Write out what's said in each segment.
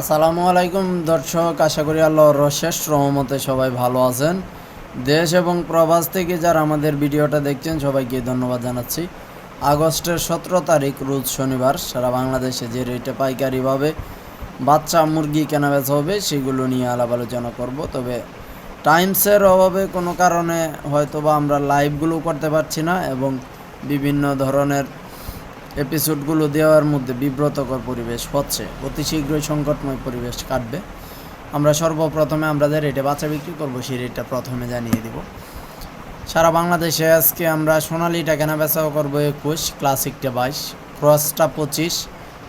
আসসালামু আলাইকুম, দর্শক, আশা করি আল্লাহর শেষ রহমতে সবাই ভালো আছেন। দেশ এবং প্রবাস থেকে যারা আমাদের ভিডিওটা দেখছেন, সবাইকে ধন্যবাদ জানাচ্ছি। আগস্টের সতেরো তারিখ, রোজ শনিবার, সারা বাংলাদেশে যে রেটে পাইকারিভাবে বাচ্চা, মুরগি কেনা বেচা হবে, সেগুলো নিয়ে আলাপ আলোচনা করব। তবে টাইমসের অভাবে কোনো কারণে হয়তো বা আমরা লাইভগুলো করতে পারছি না এবং বিভিন্ন ধরনের এপিসোডগুলো দেওয়ার মধ্যে বিব্রতকর পরিবেশ হচ্ছে। অতি শীঘ্রই সংকটময় পরিবেশ কাটবে। আমরা সর্বপ্রথমে আমরা যে রেটে বাচ্চা বিক্রি করব, সেই রেটটা প্রথমে জানিয়ে দিব। সারা বাংলাদেশে আজকে আমরা সোনালিটা কেনা বেচাও করব একুশ, ক্লাসিকটা বাইশ, ক্রসটা পঁচিশ,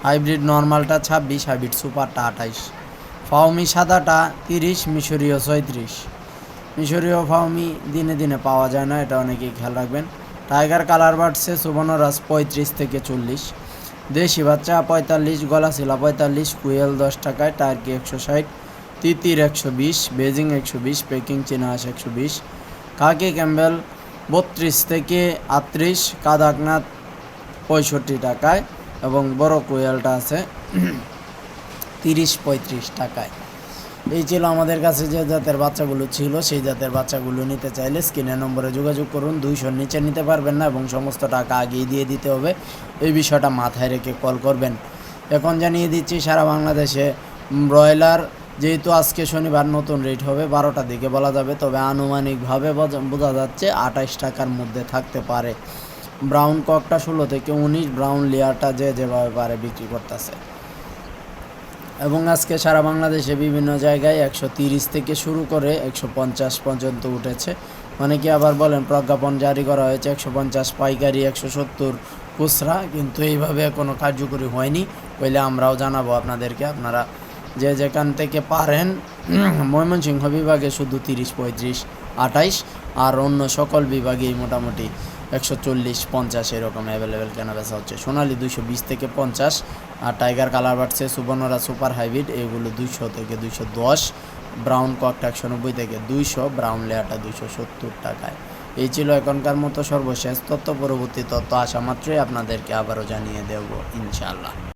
হাইব্রিড নর্মালটা ছাব্বিশ, হাইব্রিড সুপারটা আঠাইশ ফাউমি সাদাটা তিরিশ, মিশরীয় ছয়ত্রিশ। মিশরীয় ফাউমি দিনে দিনে পাওয়া যায় না, এটা অনেকেই খেয়াল রাখবেন। টাইগার কালার বাড়ছে সুবর্ণরাজ পঁয়ত্রিশ থেকে চল্লিশ। দেশি বাচ্চা পঁয়তাল্লিশ গলা গলাশিলা পঁয়তাল্লিশ, কুয়েল দশ টাকায়, টার্কি একশো ষাট, তিতির একশো বিশ, বেজিং একশো বিশ, পেকিং চিনাহাস একশো বিশ, কাকি ক্যাম্বেল বত্রিশ থেকে আটত্রিশ, কাদাকনাথ পঁয়ষট্টি টাকায় এবং বড় কোয়েলটা আছে তিরিশ পঁয়ত্রিশ টাকায়। এই ছিল আমাদের কাছে যে জাতের বাচ্চাগুলো ছিল, সেই জাতের বাচ্চাগুলো নিতে চাইলে স্ক্রিনের নম্বরে যোগাযোগ করুন, দুইশোর নিচে নিতে পারবেন না এবং সমস্ত টাকা আগেই দিয়ে দিতে হবে। এই বিষয়টা মাথায় রেখে কল করবেন। এখন জানিয়ে দিচ্ছি, সারা বাংলাদেশে ব্রয়লার যেহেতু আজকে শনিবার নতুন রেট হবে বারোটার দিকে বলা যাবে, তবে আনুমানিকভাবে বোঝা- যাচ্ছে আঠাইশ টাকার মধ্যে থাকতে পারে। ব্রাউন ককটা ষোলো থেকে উনিশ, ব্রাউন লেয়ারটা যে যেভাবে পারে বিক্রি করতেছে। এবং আজকে সারা বাংলাদেশে বিভিন্ন জায়গায় একশো তিরিশ থেকে শুরু করে একশো পঞ্চাশ পর্যন্ত উঠেছে। অনেকে আবার বলেন, প্রজ্ঞাপন জারি করা হয়েছে, একশো পঞ্চাশ পাইকারি, একশো সত্তর খুচরা, কিন্তু এইভাবে কোনো কার্যকরী হয়নি হইলে আমরাও জানাব আপনাদেরকে। আপনারা যে যেখান থেকে পারেন ময়মনসিংহ বিভাগে শুধু তিরিশ, পঁয়ত্রিশ, আঠাইশ, আর অন্য সকল বিভাগেই মোটামুটি একশো চল্লিশ, পঞ্চাশ এরকম অ্যাভেলেবেল কেনা বেচা হচ্ছে। সোনালি দুশো বিশ থেকে পঞ্চাশ, আর টাইগার কালার বাড়ছে, সুবর্ণরা সুপার হাইব্রিড, এগুলো দুশো থেকে দুশো দশ, ব্রাউন ককটা একশো নব্বই থেকে দুইশো, ব্রাউন লেয়ারটা দুশো সত্তর টাকায়। এই ছিল এখনকার মতো সর্বশেষ তথ্য, পরবর্তী তথ্য আসা মাত্রই আপনাদেরকে আবারও জানিয়ে দেব, ইনশাআল্লাহ।